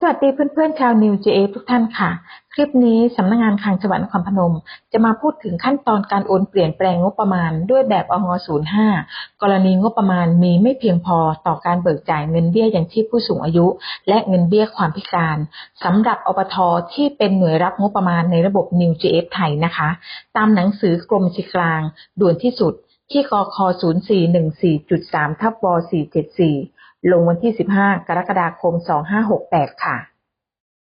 สวัสดีเพื่อนๆชาวนิว GF ทุกท่านค่ะ คลิปนี้สำนักงงานคลังจังหวัดนครพนม จะมาพูดถึงขั้นตอนการโอนเปลี่ยนแปลงงบประมาณ ด้วยแบบอง05 กรณีงบประมาณมีไม่เพียงพอต่อการเบิกจ่ายเงินเบี้ยยังชีพผู้สูงอายุ และเงินเบี้ยความพิการสำหรับอปทที่เป็นหน่วยรับงบประมาณในระบบ New GF ไทยนะคะ ตามหนังสือกรมบัญชีกลางด่วนที่สุดที่กค0414.3ทับว474 ลงวันที่ 15 กรกฎาคม 2568 ค่ะ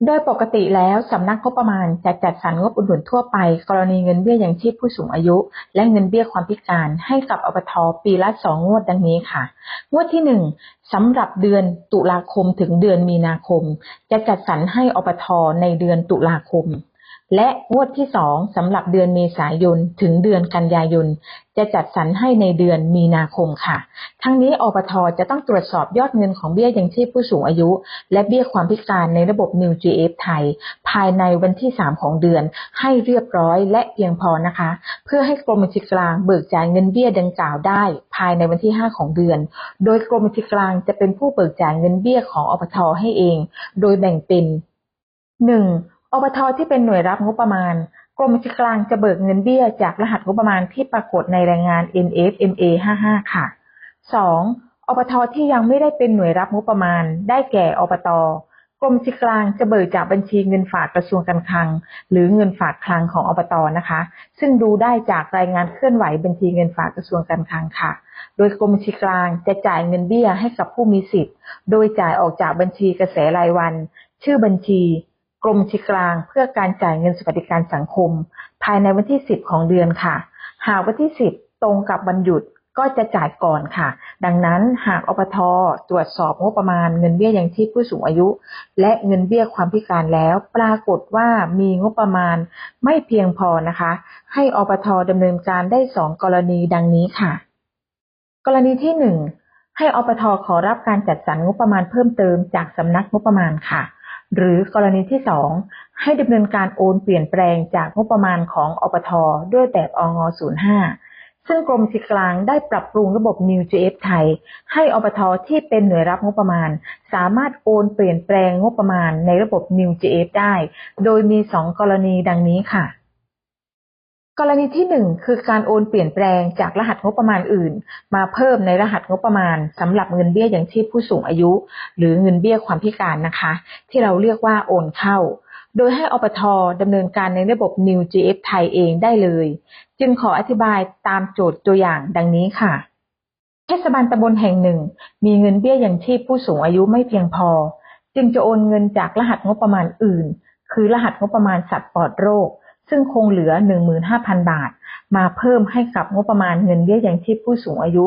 โดยปกติแล้วสำนักงบประมาณจะจัดสรรงบอุดหนุนทั่วไป กรณีเงินเบี้ยยังชีพผู้สูงอายุ และเงินเบี้ยความพิการให้กับอบทปีละสองงวดดังนี้ค่ะ งวดที่หนึ่งสำหรับเดือนตุลาคมถึงเดือนมีนาคม จะจัดสรรให้อบทในเดือนตุลาคม และงวดที่สองสำหรับเดือนเมษายนถึงเดือนกันยายน จะจัดสรรให้ในเดือนมีนาคมค่ะ ทั้งนี้อปทจะต้องตรวจสอบยอดเงินของเบี้ยยังชีพผู้สูงอายุ และเบี้ยความพิการในระบบ New GF ไทย ภายในวันที่ 3 ของเดือนให้เรียบร้อยและเพียงพอนะคะ เพื่อให้กรมบัญชีกลางเบิกจ่ายเงินเบี้ยดังกล่าวได้ ภายในวันที่ 5 ของเดือน โดยกรมบัญชีกลางจะเป็นผู้เบิกจ่ายเงินเบี้ยของอปทให้เอง โดยแบ่งเป็น 1. อบทที่เป็นหน่วยรับงบประมาณ กรมบัญชีกลางจะเบิกเงินเบี้ยจากรหัสงบประมาณที่ปรากฏในรายงาน NFMA 55 ค่ะ 2. อบทที่ยังไม่ได้เป็นหน่วยรับงบประมาณ ได้แก่อบตกรมชีกลางจะเบิกจากบัญชีเงินฝากกระทรวงการคลัง หรือเงินฝากคลังของอบตนะคะ ซึ่งดูได้จากรายงานเคลื่อนไหวบัญชีเงินฝากกระทรวงการคลังค่ะ โดยกรมบัญชีกลางจะจ่ายเงินเบี้ยให้กับผู้มีสิทธิ์ โดยจ่ายออกจากบัญชีกระแสรายวัน ชื่อบัญชี กรมชิกลางเพื่อการจ่ายเงินสวัสดิการสังคม ภายในวันที่ 10 ของเดือนค่ะ หากวันที่ 10 ตรงกับวันหยุดก็จะจ่ายก่อนค่ะ ดังนั้นหากอปทตรวจสอบงบประมาณเงินเบี้ยยังชีพผู้สูงอายุ และเงินเบี้ยความพิการแล้ว ปรากฏว่ามีงบประมาณไม่เพียงพอนะคะ ให้อปทดำเนินการได้สองกรณีดังนี้ค่ะ กรณีที่หนึ่งให้อปทขอรับการจัดสรรงบประมาณเพิ่มเติมจากสำนักงบประมาณค่ะ หรือกรณีที่สองให้ดำเนินการโอนเปลี่ยนแปลงจากงบประมาณของอปทด้วยแบบอง05 ซึ่งกรมชิกลางได้ปรับปรุงระบบ New GF ไทย ให้อปทที่เป็นหน่วยรับงบประมาณ สามารถโอนเปลี่ยนแปลงงบประมาณในระบบ New GF ได้ โดยมีสองกรณีดังนี้ค่ะ กรณีที่หนึ่งคือการโอนเปลี่ยนแปลงจากรหัสงบประมาณอื่น มาเพิ่มในรหัสงบประมาณสำหรับเงินเบี้ยอย่างชีพผู้สูงอายุ หรือเงินเบี้ยความพิการนะคะ ที่เราเรียกว่าโอนเข้า โดยให้อปทดำเนินการในระบบ New GF ไทยเองได้เลย จึงขออธิบายตามโจทย์ตัวอย่างดังนี้ค่ะ เทศบาลตำบลแห่งหนึ่ง มีเงินเบี้ยอย่างชีพผู้สูงอายุไม่เพียงพอ จึงจะโอนเงินจากรหัสงบประมาณอื่น คือรหัสงบประมาณสัตว์ปลอดโรค ซึ่งคงเหลือ 15,000 บาท มาเพิ่มให้กับงบประมาณเงินเบี้ยยังชีพผู้สูงอายุ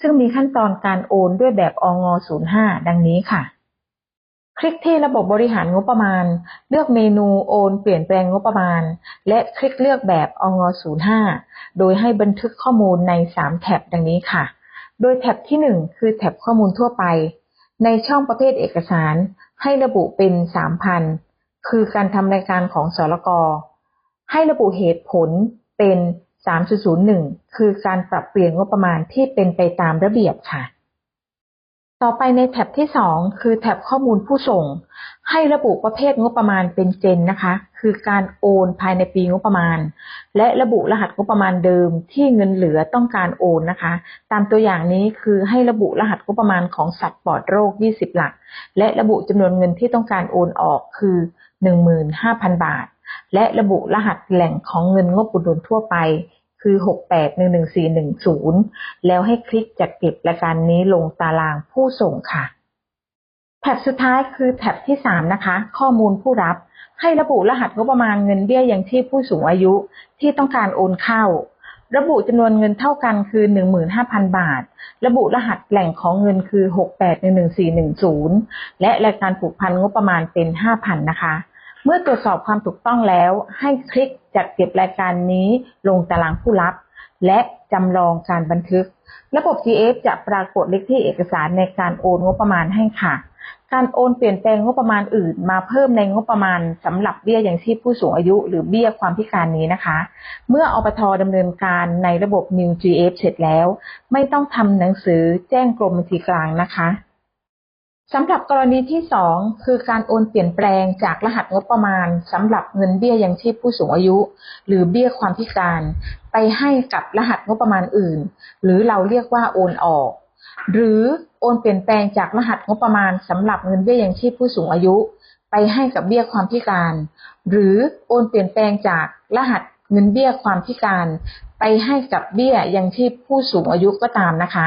ซึ่งมีขั้นตอนการโอนด้วยแบบอง05 ดังนี้ค่ะ คลิกที่ระบบบริหารงบประมาณ เลือกเมนูโอน เปลี่ยนแปลงงบประมาณ และคลิกเลือกแบบอง05 โดยให้บันทึกข้อมูลใน 3 แท็บดังนี้ค่ะ โดยแท็บที่ 1 คือแท็บข้อมูลทั่วไป ในช่องประเภทเอกสารให้ระบุเป็น 3,000 คือการทำรายการของสรก ให้ระบุเหตุผลเป็น 3.01 คือการปรับเปลี่ยนงบประมาณที่เป็นไปตามระเบียบค่ะ ต่อไปในแท็บที่ 2 คือแท็บข้อมูลผู้ส่ง ให้ระบุประเภทงบประมาณเป็นเจนนะคะ คือการโอนภายในปีงบประมาณ และระบุรหัสงบประมาณเดิมที่เงินเหลือต้องการโอนนะคะ ตามตัวอย่างนี้คือให้ระบุรหัสงบประมาณของสัตว์ปลอดโรค 20 หลัก และระบุจำนวนเงินที่ต้องการโอนออกคือ 15,000 บาท และระบุรหัสแหล่งของเงินงบอุดหนุนทั่วไป คือ 6811410 แล้วให้คลิกจัดเก็บรายการนี้ลงตารางผู้ส่งค่ะ แท็บสุดท้ายคือแท็บที่ 3 นะคะ ข้อมูลผู้รับ ให้ระบุรหัสงบประมาณเงินเบี้ยยังชีพผู้สูงอายุที่ต้องการโอนเข้า ระบุจำนวนเงินเท่ากันคือ 15,000 บาท ระบุรหัสแหล่งของเงินคือ 68111410 และรายการผูกพันงบประมาณเป็น 5,000 นะคะ เมื่อตรวจสอบความถูกต้องแล้ว ให้คลิกจัดเก็บรายการนี้ลงตารางผู้รับ และจำลองการบันทึก ระบบ GF จะปรากฏเลขที่เอกสารในการโอนงบประมาณให้ค่ะ การโอนเปลี่ยนแปลงงบประมาณอื่น มาเพิ่มในงบประมาณสำหรับเบี้ยอย่างชีพผู้สูงอายุ หรือเบี้ยความพิการนี้นะคะ เมื่ออปทดำเนินการในระบบ New GF เสร็จแล้ว ไม่ต้องทำหนังสือแจ้งกรมบัญชีกลางนะคะ สำหรับกรณีที่ 2 คือการโอนเปลี่ยนแปลงจากรหัสงบประมาณสำหรับเงินเบี้ยยังชีพผู้สูงอายุ หรือเบี้ยความพิการ ไปให้กับรหัสงบประมาณอื่น หรือเราเรียกว่าโอนออก หรือโอนเปลี่ยนแปลงจากรหัสงบประมาณสำหรับเงินเบี้ยยังชีพผู้สูงอายุ ไปให้กับเบี้ยความพิการ หรือโอนเปลี่ยนแปลงจากรหัสเงินเบี้ยความพิการ ไปให้กับเบี้ยยังชีพผู้สูงอายุก็ตามนะคะ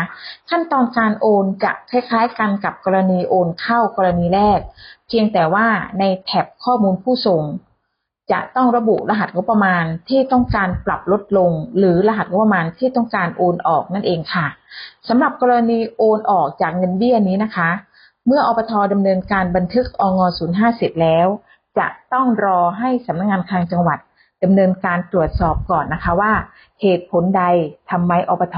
ขั้นตอนการโอนจะคล้ายๆกันกับกรณีโอนเข้ากรณีแรก เพียงแต่ว่าในแท็บข้อมูลผู้ส่ง จะต้องระบุรหัสงบประมาณที่ต้องการปรับลดลง หรือรหัสงบประมาณที่ต้องการโอนออกนั่นเองค่ะสำหรับกรณีโอนออกจากเงินเบี้ยนี้นะคะ เมื่ออปทดำเนินการบันทึกอง05เสร็จแล้ว จะต้องรอให้สำนักงานคลังจังหวัด ดำเนินการตรวจสอบก่อนนะคะว่า เหตุผลใดทำไมอปท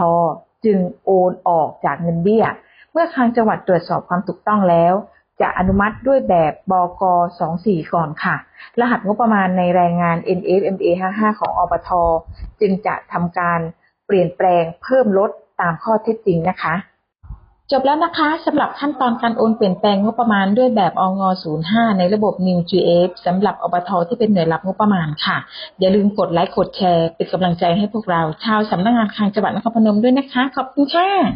จึงโอนออกจากเงินเบี้ย เมื่อคลังจังหวัดตรวจสอบความถูกต้องแล้ว จะอนุมัติด้วยแบบบก 24 ก่อนค่ะ รหัสงบประมาณในรายงาน NFMA 55 ของอปทจึงจะทำการเปลี่ยนแปลงเพิ่มลดตามข้อเท็จจริงนะคะ จบแล้วนะคะสำหรับขั้นตอนการโอนเปลี่ยนแปลงงบประมาณด้วยแบบอง05 ในระบบ New GF สำหรับอบทที่เป็นหน่วยรับงบประมาณค่ะ อย่าลืมกดไลค์กดแชร์ เป็นกำลังใจให้พวกเรา ชาวสำนักงานคลังจังหวัดนครพนมด้วยนะคะ ขอบคุณค่ะ